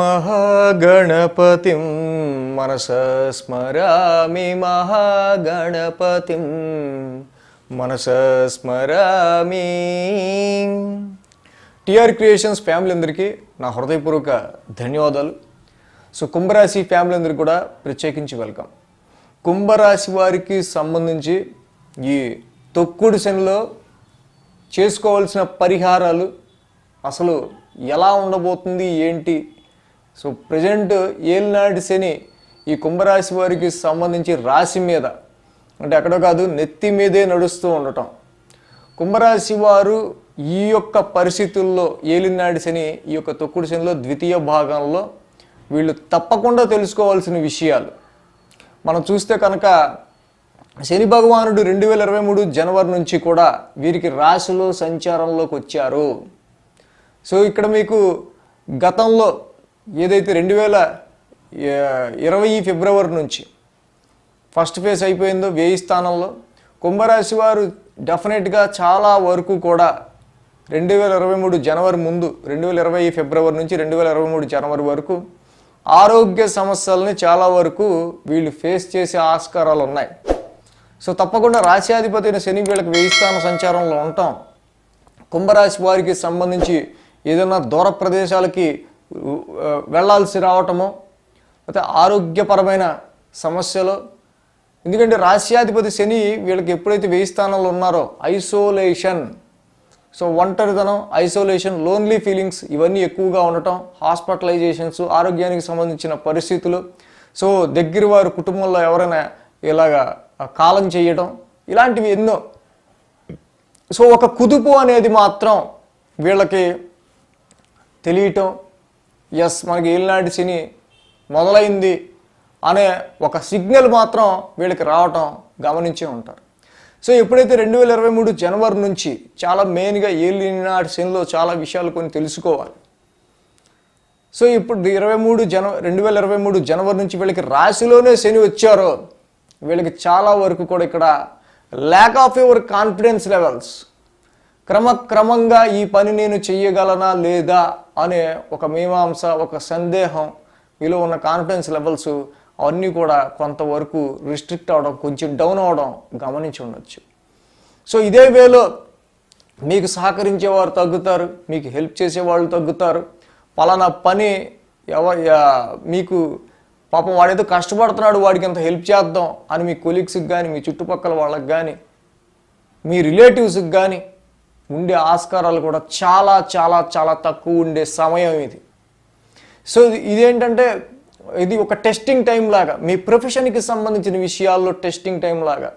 మహాగణపతిం మనస స్మరామి మహాగణపతిం మనస స్మరామి. టిఆర్ క్రియేషన్స్ ఫ్యామిలీ అందరికీ నా హృదయపూర్వక ధన్యవాదాలు. సో కుంభరాశి ఫ్యామిలీ అందరికీ కూడా ప్రత్యేకించి వెల్కమ్. కుంభరాశి వారికి సంబంధించి ఈ తొక్కుడు శనిలో చేసుకోవాల్సిన పరిహారాలు అసలు ఎలా ఉండబోతుంది ఏంటి సో ప్రజెంట్ ఏలినాటి శని ఈ కుంభరాశి వారికి సంబంధించి రాశి మీద అంటే ఎక్కడో కాదు నెత్తి మీదే నడుస్తూ ఉండటం. కుంభరాశి వారు ఈ యొక్క పరిస్థితుల్లో ఏలినాటి శని ఈ యొక్క తొక్కుడు శనిలో ద్వితీయ భాగంలో వీళ్ళు తప్పకుండా తెలుసుకోవాల్సిన విషయాలు. మనం చూస్తే కనుక శని భగవానుడు రెండు వేల ఇరవై మూడు జనవరి నుంచి కూడా వీరికి రాశిలో సంచారంలోకి వచ్చారు. సో ఇక్కడ మీకు గతంలో ఏదైతే రెండు వేల ఇరవై ఫిబ్రవరి నుంచి ఫస్ట్ ఫేజ్ అయిపోయిందో వేయి స్థానంలో కుంభరాశి వారు డెఫినెట్గా చాలా వరకు కూడా రెండు వేల ఇరవై మూడు జనవరి ముందు రెండు వేల ఇరవై ఫిబ్రవరి నుంచి రెండు వేల ఇరవై మూడు జనవరి వరకు ఆరోగ్య సమస్యల్ని చాలా వరకు వీళ్ళు ఫేస్ చేసే ఆస్కారాలు ఉన్నాయి. సో తప్పకుండా రాశ్యాధిపతి అయిన శని వీళ్ళకి వేయి స్థాన సంచారంలో ఉంటాం. కుంభరాశి వారికి సంబంధించి ఏదైనా దూర ప్రదేశాలకి వెళ్ళాల్సి రావటము లేకపోతే ఆరోగ్యపరమైన సమస్యలు. ఎందుకంటే రాశ్యాధిపతి శని వీళ్ళకి ఎప్పుడైతే వేయి స్థానంలో ఉన్నారో ఐసోలేషన్. సో ఒంటరితనం ఐసోలేషన్ లోన్లీ ఫీలింగ్స్ ఇవన్నీ ఎక్కువగా ఉండటం హాస్పిటలైజేషన్స్ ఆరోగ్యానికి సంబంధించిన పరిస్థితులు. సో దగ్గర వారి కుటుంబంలో ఎవరైనా ఇలాగా కాలం చేయడం ఇలాంటివి ఎన్నో. సో ఒక కుదుపు అనేది మాత్రం వీళ్ళకి తెలియటం ఎస్ మనకి ఏలినాటి శని మొదలైంది అనే ఒక సిగ్నల్ మాత్రం వీళ్ళకి రావటం గమనించే ఉంటారు. సో ఎప్పుడైతే రెండు వేల ఇరవై మూడు జనవరి నుంచి చాలా మెయిన్గా ఏలినాటి శనిలో చాలా విషయాలు కొన్ని తెలుసుకోవాలి. సో ఇప్పుడు ఇరవై మూడు జన రెండు వేల ఇరవై మూడు జనవరి నుంచి వీళ్ళకి రాశిలోనే శని వచ్చారో. వీళ్ళకి చాలా వరకు కూడా ఇక్కడ lack of your confidence levels క్రమక్రమంగా ఈ పని నేను చెయ్యగలనా లేదా అనే ఒక మీమాంస ఒక సందేహం మీలో ఉన్న కాన్ఫిడెన్స్ లెవెల్స్ అవన్నీ కూడా కొంతవరకు రిస్ట్రిక్ట్ అవడం కొంచెం డౌన్ అవడం గమనించి ఉండొచ్చు. సో ఇదే వేలో మీకు సహకరించేవారు తగ్గుతారు మీకు హెల్ప్ చేసేవాళ్ళు తగ్గుతారు. పలానా పని ఎవ మీకు పాపం వాడేదో కష్టపడుతున్నాడు వాడికి ఎంత హెల్ప్ చేద్దాం అని మీ కొలీగ్స్కి కానీ మీ చుట్టుపక్కల వాళ్ళకి కానీ మీ రిలేటివ్స్కి కానీ ఉండే ఆస్కారాలు కూడా చాలా చాలా చాలా తక్కువ ఉండే సమయం ఇది. సో ఇదేంటంటే ఇది ఒక టెస్టింగ్ టైం లాగా మీ ప్రొఫెషన్కి సంబంధించిన విషయాల్లో టెస్టింగ్ టైం లాగా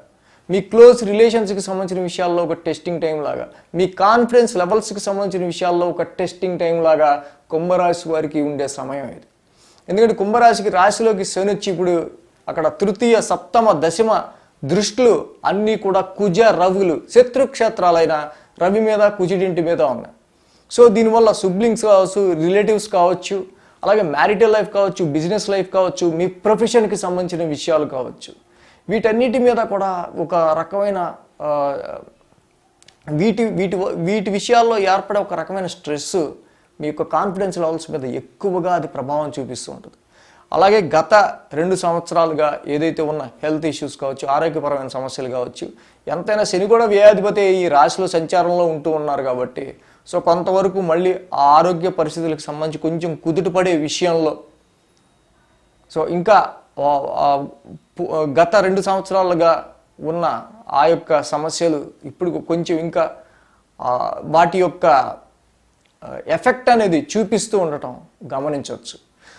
మీ క్లోజ్ రిలేషన్స్కి సంబంధించిన విషయాల్లో ఒక టెస్టింగ్ టైం లాగా మీ కాన్ఫిడెన్స్ లెవెల్స్కి సంబంధించిన విషయాల్లో ఒక టెస్టింగ్ టైం లాగా కుంభరాశి వారికి ఉండే సమయం ఇది. ఎందుకంటే కుంభరాశికి రాశిలోకి శని వచ్చి ఇప్పుడు అక్కడ తృతీయ సప్తమ దశమ దృష్టిలు అన్నీ కూడా కుజ రవులు శత్రుక్షేత్రాలైన రవి మీద కుజుడింటి మీద ఉన్నాయి. సో దీనివల్ల సిబ్లింగ్స్ కావచ్చు రిలేటివ్స్ కావచ్చు అలాగే మ్యారిటల్ లైఫ్ కావచ్చు బిజినెస్ లైఫ్ కావచ్చు మీ ప్రొఫెషన్కి సంబంధించిన విషయాలు కావచ్చు. వీటన్నిటి మీద కూడా ఒక రకమైన వీటి వీటి వీటి విషయాల్లో ఏర్పడే ఒక రకమైన స్ట్రెస్ మీ యొక్క కాన్ఫిడెన్స్ లెవెల్స్ మీద ఎక్కువగా అది ప్రభావం చూపిస్తూ ఉంటుంది. అలాగే గత రెండు సంవత్సరాలుగా ఏదైతే ఉన్న హెల్త్ ఇష్యూస్ కావచ్చు ఆరోగ్యపరమైన సమస్యలు కావచ్చు ఎంతైనా శని కూడా వ్యాధిపతి ఈ రాశిలో సంచారంలో ఉంటూ ఉన్నారు కాబట్టి సో కొంతవరకు మళ్ళీ ఆ ఆరోగ్య పరిస్థితులకు సంబంధించి కొంచెం కుదుటపడే విషయంలో సో ఇంకా గత రెండు సంవత్సరాలుగా ఉన్న ఆ యొక్క సమస్యలు ఇప్పుడు కొంచెం ఇంకా వాటి యొక్క ఎఫెక్ట్ అనేది చూపిస్తూ ఉండటం గమనించవచ్చు.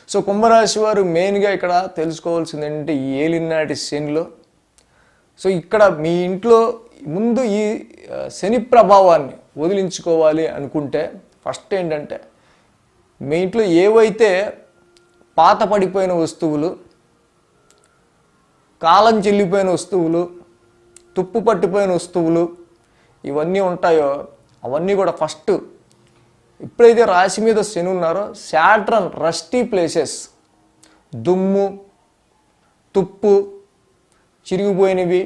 సో కుంభరాశి వారు మెయిన్గా ఇక్కడ తెలుసుకోవాల్సింది ఏంటంటే ఈ ఏలినాటి శనిలో. సో ఇక్కడ మీ ఇంట్లో ముందు ఈ శని ప్రభావాన్ని వదిలించుకోవాలి అనుకుంటే ఫస్ట్ ఏంటంటే మీ ఇంట్లో ఏవైతే పాత పడిపోయిన వస్తువులు కాలం చెల్లిపోయిన వస్తువులు తుప్పు పట్టిపోయిన వస్తువులు ఇవన్నీ ఉంటాయో అవన్నీ కూడా ఫస్ట్ ఎప్పుడైతే రాశి మీద శని ఉన్నారో శాట్రన్ రస్టీ ప్లేసెస్. దుమ్ము తుప్పు చిరిగిపోయినవి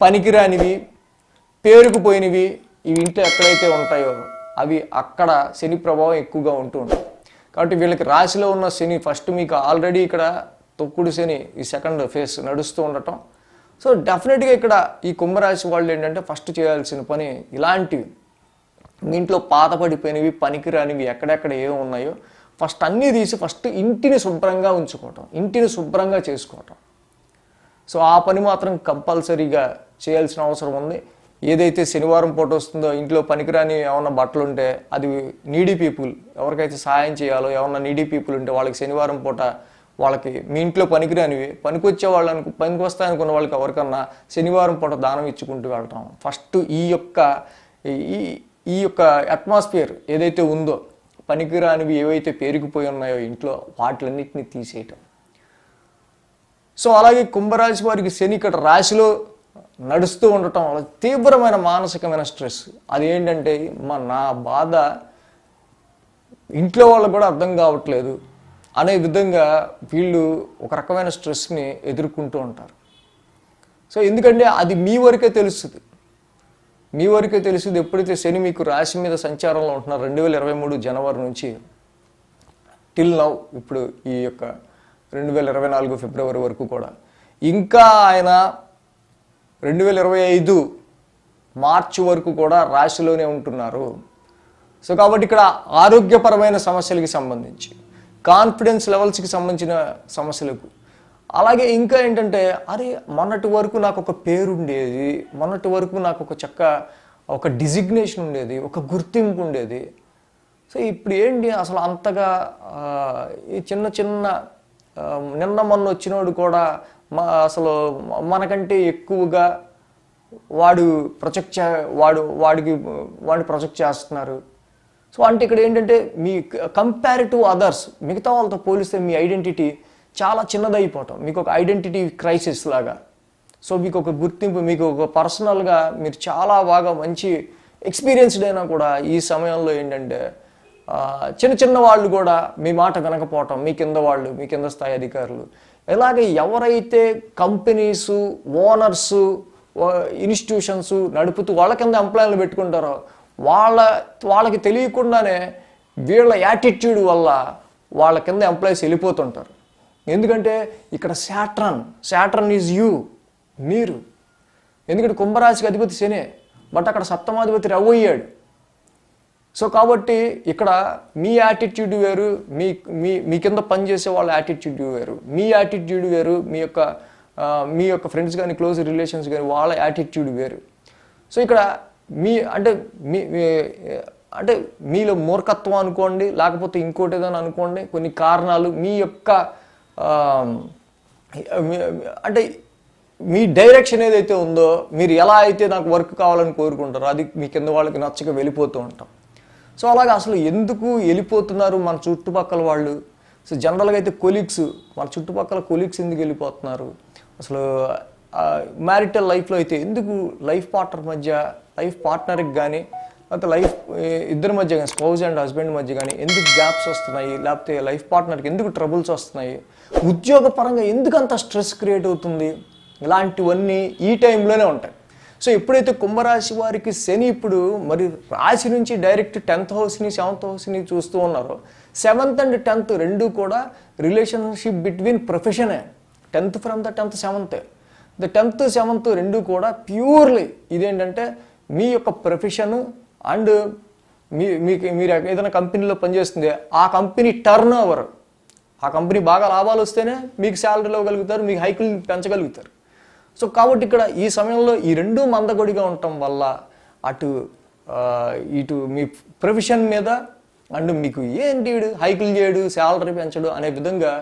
పనికిరానివి పేరుకుపోయినవి ఇవి ఇంట్లో ఎక్కడైతే ఉంటాయో అవి అక్కడ శని ప్రభావం ఎక్కువగా ఉంటూ ఉంటుంది కాబట్టి వీళ్ళకి రాశిలో ఉన్న శని ఫస్ట్ మీకు ఆల్రెడీ ఇక్కడ తొక్కుడు శని ఈ సెకండ్ ఫేస్ నడుస్తూ ఉండటం. సో డెఫినెట్గా ఇక్కడ ఈ కుంభరాశి వాళ్ళు ఏంటంటే ఫస్ట్ చేయాల్సిన పని ఇలాంటివి. ఇంట్లో పాత పడిపోయినవి పనికిరానివి ఎక్కడెక్కడ ఏమి ఉన్నాయో ఫస్ట్ అన్నీ తీసి ఫస్ట్ ఇంటిని శుభ్రంగా ఉంచుకోవటం ఇంటిని శుభ్రంగా చేసుకోవటం. సో ఆ పని మాత్రం కంపల్సరీగా చేయాల్సిన అవసరం ఉంది. ఏదైతే శనివారం పూట వస్తుందో ఇంట్లో పనికిరాని ఏమన్నా బట్టలు ఉంటే అది నీడీ పీపుల్ ఎవరికైతే సహాయం చేయాలో ఏమన్నా నీడీ పీపుల్ ఉంటే వాళ్ళకి శనివారం పూట వాళ్ళకి మీ ఇంట్లో పనికిరానివి పనికొచ్చే వాళ్ళని పనికి వస్తాయనుకున్న వాళ్ళకి ఎవరికన్నా శనివారం పూట దానం ఇచ్చుకుంటూ వెళ్ళటం. ఫస్ట్ ఈ యొక్క ఈ ఈ యొక్క అట్మాస్ఫియర్ ఏదైతే ఉందో పనికిరానివి ఏవైతే పేరుకుపోయి ఉన్నాయో ఇంట్లో వాటిలన్నిటిని తీసేయటం. సో అలాగే కుంభరాశి వారికి శని ఇక్కడ రాశిలో నడుస్తూ ఉండటం వల్ల తీవ్రమైన మానసికమైన స్ట్రెస్. అది ఏంటంటే మా నా బాధ ఇంట్లో వాళ్ళకు కూడా అర్థం కావట్లేదు. అనే విధంగా వీళ్ళు ఒక రకమైన స్ట్రెస్ని ఎదుర్కొంటూ ఉంటారు. సో ఎందుకంటే అది మీ వరకే తెలుస్తుంది. మీ వరకే తెలుస్తుంది ఎప్పుడైతే శని మీకు రాశి మీద సంచారంలో ఉంటున్నారు రెండు వేల ఇరవై మూడు జనవరి నుంచి టిల్ నౌ ఇప్పుడు ఈ యొక్క రెండు వేల ఇరవై నాలుగు ఫిబ్రవరి వరకు కూడా. ఇంకా ఆయన రెండు వేల ఇరవై ఐదు మార్చి వరకు కూడా రాశిలోనే ఉంటున్నారు. సో కాబట్టి ఇక్కడ ఆరోగ్యపరమైన సమస్యలకి సంబంధించి కాన్ఫిడెన్స్ లెవెల్స్కి సంబంధించిన సమస్యలకు అలాగే ఇంకా ఏంటంటే అరే మొన్నటి వరకు నాకు ఒక పేరు ఉండేది మొన్నటి వరకు నాకు ఒక చక్క ఒక డిజిగ్నేషన్ ఉండేది ఒక గుర్తింపు ఉండేది. సో ఇప్పుడు ఏంటి అసలు అంతగా ఈ చిన్న చిన్న నిన్న మొన్న వచ్చినోడు కూడా మా అసలు మనకంటే ఎక్కువగా వాడు ప్రొజెక్ట్ చే వాడు వాడికి వాడిని ప్రొజెక్ట్ చేస్తున్నారు. సో అంటే ఇక్కడ ఏంటంటే మీ కంపేర్ టు అదర్స్ మిగతా వాళ్ళతో పోలిస్తే మీ ఐడెంటిటీ చాలా చిన్నదైపోవటం. మీకు ఒక ఐడెంటిటీ క్రైసిస్ లాగా. సో మీకు ఒక గుర్తింపు మీకు ఒక పర్సనల్గా మీరు చాలా బాగా మంచి ఎక్స్పీరియన్స్డ్ అయినా కూడా ఈ సమయంలో ఏంటంటే చిన్న చిన్న వాళ్ళు కూడా మీ మాట వినకపోవటం మీ కింద వాళ్ళు మీ కింద స్థాయి అధికారులు. ఇలాగే ఎవరైతే కంపెనీస్ ఓనర్స్ ఇన్స్టిట్యూషన్స్ నడుపుతూ వాళ్ళ కింద ఎంప్లాయీలు పెట్టుకుంటారో వాళ్ళ వాళ్ళకి తెలియకుండానే వీళ్ళ యాటిట్యూడ్ వల్ల వాళ్ళ కింద ఎంప్లాయీస్ వెళ్ళిపోతుంటారు. ఎందుకంటే ఇక్కడ శాట్రన్ శాట్రన్ ఈజ్ యూ మీరు ఎందుకంటే కుంభరాశికి అధిపతి శనే బట్ అక్కడ సప్తమాధిపతి రవ్వ అయ్యాడు. సో కాబట్టి ఇక్కడ మీ యాటిట్యూడ్ వేరు మీ మీ మీ కింద పనిచేసే వాళ్ళ యాటిట్యూడ్ వేరు. మీ యాటిట్యూడ్ వేరు మీ యొక్క మీ యొక్క ఫ్రెండ్స్ కానీ క్లోజ్ రిలేషన్స్ కానీ వాళ్ళ యాటిట్యూడ్ వేరు. సో ఇక్కడ మీ అంటే మీ అంటే మీలో మూర్ఖత్వం అనుకోండి లేకపోతే ఇంకోటి ఏదైనా అనుకోండి కొన్ని కారణాలు మీ యొక్క అంటే మీ డైరెక్షన్ ఏదైతే ఉందో మీరు ఎలా అయితే నాకు వర్క్ కావాలని కోరుకుంటారో అది మీ కింద వాళ్ళకి నచ్చక వెళ్ళిపోతూ ఉంటాం. సో అలాగే అసలు ఎందుకు వెళ్ళిపోతున్నారు మన చుట్టుపక్కల వాళ్ళు? సో జనరల్గా అయితే కొలీగ్స్ మన చుట్టుపక్కల కొలీగ్స్ ఎందుకు వెళ్ళిపోతున్నారు? అసలు మ్యారిటల్ లైఫ్లో అయితే ఎందుకు లైఫ్ పార్ట్నర్ మధ్య లైఫ్ పార్ట్నర్కి కానీ లేకపోతే లైఫ్ ఇద్దరి మధ్య కానీ స్పౌజ్ అండ్ హస్బెండ్ మధ్య కానీ ఎందుకు గ్యాప్స్ వస్తున్నాయి? లేకపోతే లైఫ్ పార్ట్నర్కి ఎందుకు ట్రబుల్స్ వస్తున్నాయి? ఉద్యోగపరంగా ఎందుకు అంత స్ట్రెస్ క్రియేట్ అవుతుంది? ఇలాంటివన్నీ ఈ టైంలోనే ఉంటాయి. సో ఎప్పుడైతే కుంభరాశి వారికి శని ఇప్పుడు మరి రాశి నుంచి డైరెక్ట్ టెన్త్ హౌస్ని సెవెంత్ హౌస్ని చూస్తూ ఉన్నారో సెవెంత్ అండ్ టెన్త్ రెండు కూడా relationship between ప్రొఫెషనే. Tenth from the tenth seventh. The tenth seventh రెండు కూడా ప్యూర్లీ ఇదేంటంటే మీ యొక్క ప్రొఫెషను అండ్ మీ మీకు మీరు ఏదైనా కంపెనీలో పనిచేస్తుంది ఆ కంపెనీ టర్న్ ఓవర్ ఆ కంపెనీ బాగా లాభాలు వస్తేనే మీకు శాలరీలు ఇవ్వగలుగుతారు మీకు హైకులు పెంచగలుగుతారు. సో కాబట్టి ఇక్కడ ఈ సమయంలో ఈ రెండు మందగొడిగా ఉండటం వల్ల అటు ఇటు మీ ప్రొఫెషన్ మీద అండ్ మీకు ఏంటి హైకులు చేయడు శాలరీ పెంచడు అనే విధంగా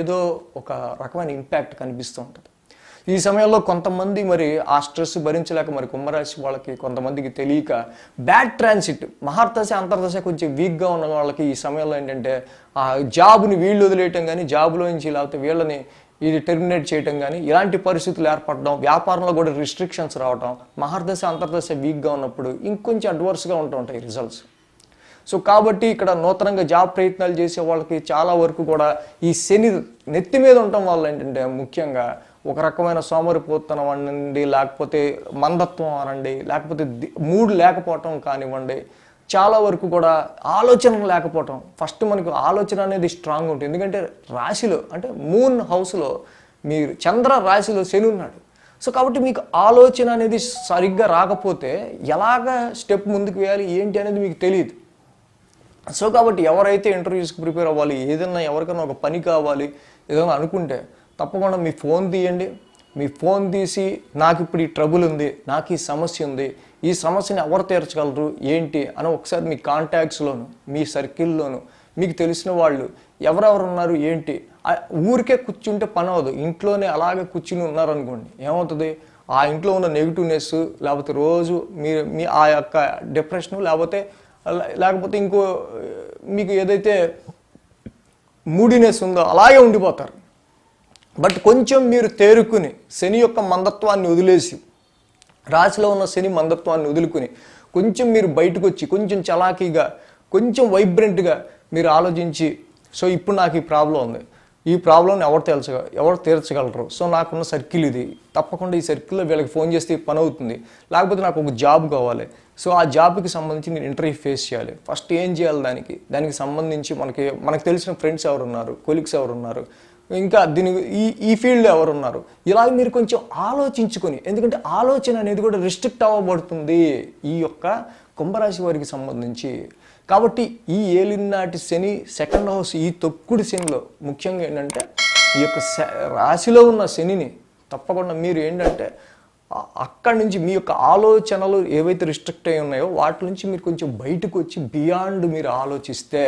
ఏదో ఒక రకమైన ఇంపాక్ట్ కనిపిస్తూ ఉంటుంది. ఈ సమయంలో కొంతమంది మరి ఆ స్ట్రెస్ భరించలేక మరి కుంభరాశి వాళ్ళకి కొంతమందికి తెలియక బ్యాడ్ ట్రాన్సిట్ మహార్దశ అంతర్దశ కొంచెం వీక్గా ఉన్న వాళ్ళకి ఈ సమయంలో ఏంటంటే ఆ జాబ్ని వీళ్ళు వదిలేయటం కానీ జాబ్లో నుంచి లేకపోతే వీళ్ళని ఇది టెర్మినేట్ చేయటం కానీ ఇలాంటి పరిస్థితులు ఏర్పడడం వ్యాపారంలో కూడా రిస్ట్రిక్షన్స్ రావడం మహార్దశ అంతర్దశ వీక్గా ఉన్నప్పుడు ఇంకొంచెం అడ్వర్స్గా ఉంటూ ఉంటాయి రిజల్ట్స్. సో కాబట్టి ఇక్కడ నూతనంగా జాబ్ ప్రయత్నాలు చేసే వాళ్ళకి చాలా వరకు కూడా ఈ శని నెత్తి మీద ఉండటం వల్ల ఏంటంటే ముఖ్యంగా ఒక రకమైన సోమరిపోతనం అనండి లేకపోతే మందత్వం అనండి లేకపోతే మూడ్ లేకపోవటం కానివ్వండి చాలా వరకు కూడా ఆలోచన లేకపోవటం. ఫస్ట్ మనకు ఆలోచన అనేది స్ట్రాంగ్ ఉంటుంది. ఎందుకంటే రాశిలో అంటే మూన్ హౌస్లో మీరు చంద్ర రాశిలో శని ఉన్నాడు. సో కాబట్టి మీకు ఆలోచన అనేది సరిగ్గా రాకపోతే ఎలాగ స్టెప్ ముందుకు వేయాలి ఏంటి అనేది మీకు తెలియదు. సో కాబట్టి ఎవరైతే ఇంటర్వ్యూస్కి ప్రిపేర్ అవ్వాలి ఏదైనా ఎవరికైనా ఒక పని కావాలి ఏదైనా అనుకుంటే తప్పకుండా మీ ఫోన్ తీయండి. మీ ఫోన్ తీసి నాకు ఇప్పుడు ఈ ట్రబుల్ ఉంది నాకు ఈ సమస్య ఉంది ఈ సమస్యని ఎవరు తీర్చగలరు ఏంటి అని ఒకసారి మీ కాంటాక్ట్స్లోను మీ సర్కిల్లోను మీకు తెలిసిన వాళ్ళు ఎవరెవరు ఉన్నారు ఏంటి? ఆ ఊరికే కూర్చుంటే పని అవ్వదు ఇంట్లోనే అలాగే కూర్చుని ఉన్నారనుకోండి ఏమవుతుంది? ఆ ఇంట్లో ఉన్న నెగిటివ్నెస్ లేకపోతే రోజు మీ మీ ఆ యొక్క డిప్రెషన్ లేకపోతే లేకపోతే ఇంకో మీకు ఏదైతే మూడినెస్ ఉందో అలాగే ఉండిపోతారు. బట్ కొంచెం మీరు తేరుకుని శని యొక్క మందత్వాన్ని వదిలేసి రాశిలో ఉన్న శని మందత్వాన్ని వదులుకుని కొంచెం మీరు బయటకు వచ్చి కొంచెం చలాకీగా కొంచెం వైబ్రెంట్గా మీరు ఆలోచించి సో ఇప్పుడు నాకు ఈ ప్రాబ్లం ఉంది. ఈ ప్రాబ్లంని ఎవరు తెలుస ఎవరు తీర్చగలరు? సో నాకున్న సర్కిల్ ఇది. తప్పకుండా ఈ సర్కిల్లో వీళ్ళకి ఫోన్ చేస్తే పని అవుతుంది. లేకపోతే నాకు ఒక జాబ్ కావాలి. సో ఆ జాబ్కి సంబంధించి నేను ఇంటర్వ్యూ ఫేస్ చేయాలి. ఫస్ట్ ఏం చేయాలి దానికి? దానికి సంబంధించి మనకి మనకు తెలిసిన ఫ్రెండ్స్ ఎవరు ఉన్నారు కొలీగ్స్ ఎవరు ఉన్నారు ఇంకా దీని ఈ ఈ ఫీల్డ్లో ఎవరు ఉన్నారు ఇలా మీరు కొంచెం ఆలోచించుకొని ఎందుకంటే ఆలోచన అనేది కూడా రిస్ట్రిక్ట్ అవ్వబడుతుంది ఈ యొక్క కుంభరాశి వారికి సంబంధించి. కాబట్టి ఈ ఏలినాటి శని సెకండ్ హౌస్ ఈ తొక్కుడు శనిలో ముఖ్యంగా ఏంటంటే ఈ యొక్క శ- రాశిలో ఉన్న శనిని తప్పకుండా మీరు ఏంటంటే అక్కడి నుంచి మీ యొక్క ఆలోచనలు ఏవైతే రిస్ట్రిక్ట్ అయి ఉన్నాయో వాటి నుంచి మీరు కొంచెం బయటకు వచ్చి బియాండ్ మీరు ఆలోచిస్తే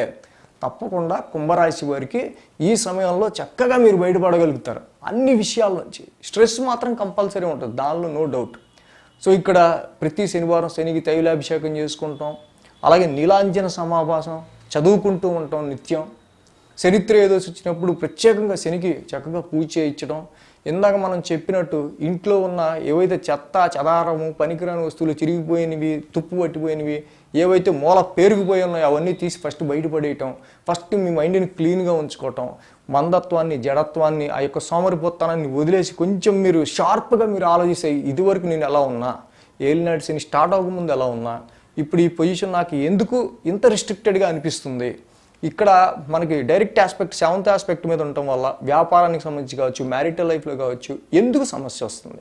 తప్పకుండా కుంభరాశి వారికి ఈ సమయంలో చక్కగా మీరు బయటపడగలుగుతారు. అన్ని విషయాల నుంచి. స్ట్రెస్ మాత్రం కంపల్సరీ ఉంటుంది. దానిలో నో డౌట్ సో ఇక్కడ ప్రతి శనివారం శనికి తైలాభిషేకం చేసుకుంటాం. అలాగే నీలాంజన సమాభాసం చదువుకుంటూ ఉంటాం నిత్యం. చరిత్ర ఏదో వచ్చినప్పుడు ప్రత్యేకంగా శనికి చక్కగా పూజ చేయించడం. ఇందాక మనం చెప్పినట్టు ఇంట్లో ఉన్న ఏవైతే చెత్త చెదారము పనికిరాని వస్తువులు చిరిగిపోయినవి తుప్పు పట్టిపోయినవి ఏవైతే మూల పేరుకుపోయి ఉన్నాయో అవన్నీ తీసి ఫస్ట్ బయటపడేయటం ఫస్ట్ మీ మైండ్ని క్లీన్గా ఉంచుకోవటం మందత్వాన్ని జడత్వాన్ని ఆ యొక్క సోమరిపోతానాన్ని వదిలేసి కొంచెం మీరు షార్ప్గా మీరు ఆలోచిస్తే ఇదివరకు నేను ఎలా ఉన్నా ఏలినాడు శని స్టార్ట్ అవ్వకముందు ఎలా ఉన్నా ఇప్పుడు ఈ పొజిషన్ నాకు ఎందుకు ఇంత రిస్ట్రిక్టెడ్గా అనిపిస్తుంది? ఇక్కడ మనకి డైరెక్ట్ ఆస్పెక్ట్ సెవెంత్ ఆస్పెక్ట్ మీద ఉండటం వల్ల వ్యాపారానికి సంబంధించి కావచ్చు మ్యారిటల్ లైఫ్లో కావచ్చు ఎందుకు సమస్య వస్తుంది?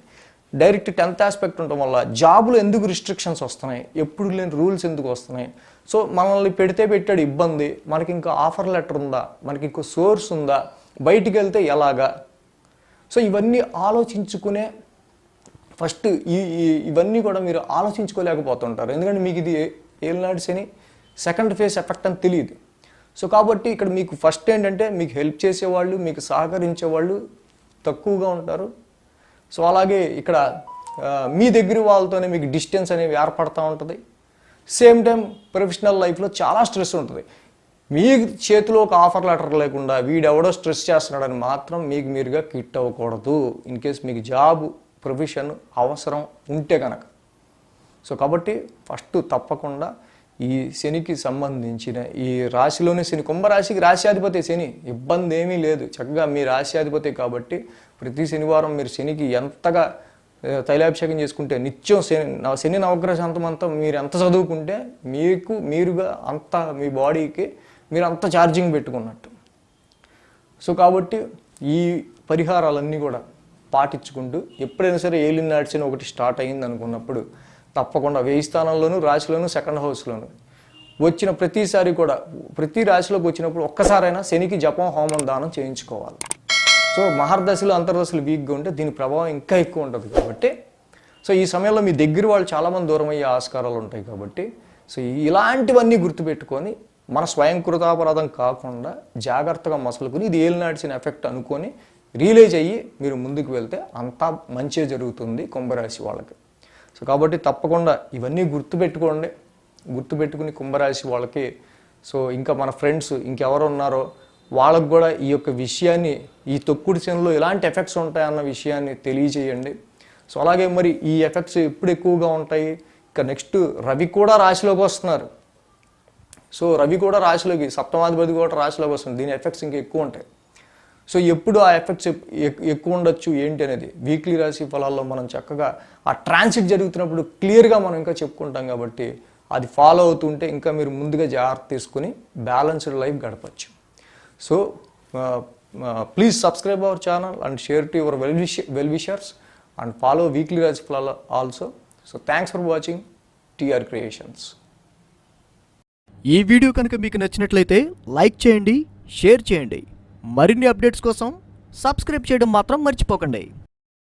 డైరెక్ట్ టెన్త్ ఆస్పెక్ట్ ఉండటం వల్ల జాబులు ఎందుకు రిస్ట్రిక్షన్స్ వస్తున్నాయి? ఎప్పుడు లేని రూల్స్ ఎందుకు వస్తున్నాయి? సో మనల్ని పెడితే పెట్టాడు ఇబ్బంది. మనకి ఇంకా ఆఫర్ లెటర్ ఉందా? మనకి ఇంకో సోర్స్ ఉందా? బయటికి వెళ్తే ఎలాగా? సో ఇవన్నీ ఆలోచించుకునే ఫస్ట్ ఈ ఇవన్నీ కూడా మీరు ఆలోచించుకోలేకపోతుంటారు. ఎందుకంటే మీకు ఇది ఏలినాడు శని సెకండ్ ఫేజ్ ఎఫెక్ట్ అని తెలియదు. సో కాబట్టి ఇక్కడ మీకు ఫస్ట్ ఏంటంటే మీకు హెల్ప్ చేసేవాళ్ళు మీకు సహకరించే వాళ్ళు తక్కువగా ఉంటారు. సో అలాగే ఇక్కడ మీ దగ్గర వాళ్ళతోనే మీకు డిస్టెన్స్ అనేవి ఏర్పడతా ఉంటుంది. సేమ్ టైం ప్రొఫెషనల్ లైఫ్లో చాలా స్ట్రెస్ ఉంటుంది. మీ చేతిలో ఒక ఆఫర్ లెటర్ లేకుండా వీడెవడో స్ట్రెస్ చేస్తున్నాడని మాత్రం మీకు మీరుగా కిట్ అవ్వకూడదు. ఇన్ కేస్ మీకు జాబ్ ప్రొఫెషన్ అవసరం ఉంటే కనుక సో కాబట్టి ఫస్ట్ తప్పకుండా ఈ శనికి సంబంధించిన ఈ రాశిలోనే శని కుంభరాశికి రాశ్యాధిపతి శని ఇబ్బంది ఏమీ లేదు. చక్కగా మీ రాశ్యాధిపతి కాబట్టి ప్రతి శనివారం మీరు శనికి ఎంతగా తైలాభిషేకం చేసుకుంటే నిత్యం శని శని నవగ్రహ శాంతం అంతా మీరు ఎంత చదువుకుంటే మీకు మీరుగా అంత మీ బాడీకి మీరు అంత ఛార్జింగ్ పెట్టుకున్నట్టు. సో కాబట్టి ఈ పరిహారాలన్నీ కూడా పాటించుకుంటూ ఎప్పుడైనా సరే ఏలిన నడిచిన ఒకటి స్టార్ట్ అయింది అనుకున్నప్పుడు తప్పకుండా వెయ్యి స్థానంలోను రాశిలోను సెకండ్ హౌస్లోను వచ్చిన ప్రతిసారి కూడా ప్రతి రాశిలోకి వచ్చినప్పుడు ఒక్కసారైనా శనికి జపం హోమం దానం చేయించుకోవాలి. సో మహర్దశలు అంతర్దశలు వీక్గా ఉంటే దీని ప్రభావం ఇంకా ఎక్కువ ఉంటుంది కాబట్టి సో ఈ సమయంలో మీ దగ్గర వాళ్ళు చాలామంది దూరం అయ్యే ఆస్కారాలు ఉంటాయి కాబట్టి సో ఇలాంటివన్నీ గుర్తుపెట్టుకొని మన స్వయం కృతాపరాధం కాకుండా జాగ్రత్తగా మసలుకుని ఇది ఏళ్ళు ఎఫెక్ట్ అనుకొని రియలైజ్ అయ్యి మీరు ముందుకు వెళ్తే అంతా మంచిగా జరుగుతుంది కుంభరాశి వాళ్ళకి. సో కాబట్టి తప్పకుండా ఇవన్నీ గుర్తుపెట్టుకోండి. గుర్తుపెట్టుకుని కుంభరాశి వాళ్ళకి సో ఇంకా మన ఫ్రెండ్స్ ఇంకెవరు ఉన్నారో వాళ్ళకు కూడా ఈ యొక్క విషయాన్ని ఈ తొక్కుడు చేనులో ఎలాంటి ఎఫెక్ట్స్ ఉంటాయన్న విషయాన్ని తెలియజేయండి. సో అలాగే మరి ఈ ఎఫెక్ట్స్ ఎప్పుడు ఎక్కువగా ఉంటాయి? ఇక నెక్స్ట్ రవి కూడా రాశిలోకి వస్తున్నారు. సో రవి కూడా రాశిలోకి సప్తమాధిపతి కూడా రాశిలోకి వస్తుంది. దీని ఎఫెక్ట్స్ ఇంకా ఎక్కువ ఉంటాయి. సో ఎప్పుడు ఆ ఎఫెక్ట్స్ ఎక్- ఎక్కువ ఉండొచ్చు ఏంటి అనేది? వీక్లీ రాశి ఫలాల్లో మనం చక్కగా ఆ ట్రాన్సిట్ జరుగుతున్నప్పుడు క్లియర్గా మనం ఇంకా చెప్పుకుంటాం కాబట్టి అది ఫాలో అవుతుంటే ఇంకా మీరు ముందుగా జాగ్రత్త తీసుకుని balanced life గడపచ్చు. So please subscribe our channel and share to your well wish well wishers and follow weekly Raj also. So thanks for watching. TR creations. ఈ వీడియో కనుక మీకు నచ్చినట్లయితే లైక్ చేయండి షేర్ చేయండి. మరిన్ని అప్డేట్స్ కోసం సబ్స్క్రైబ్ చేయడం మాత్రం మర్చిపోకండి.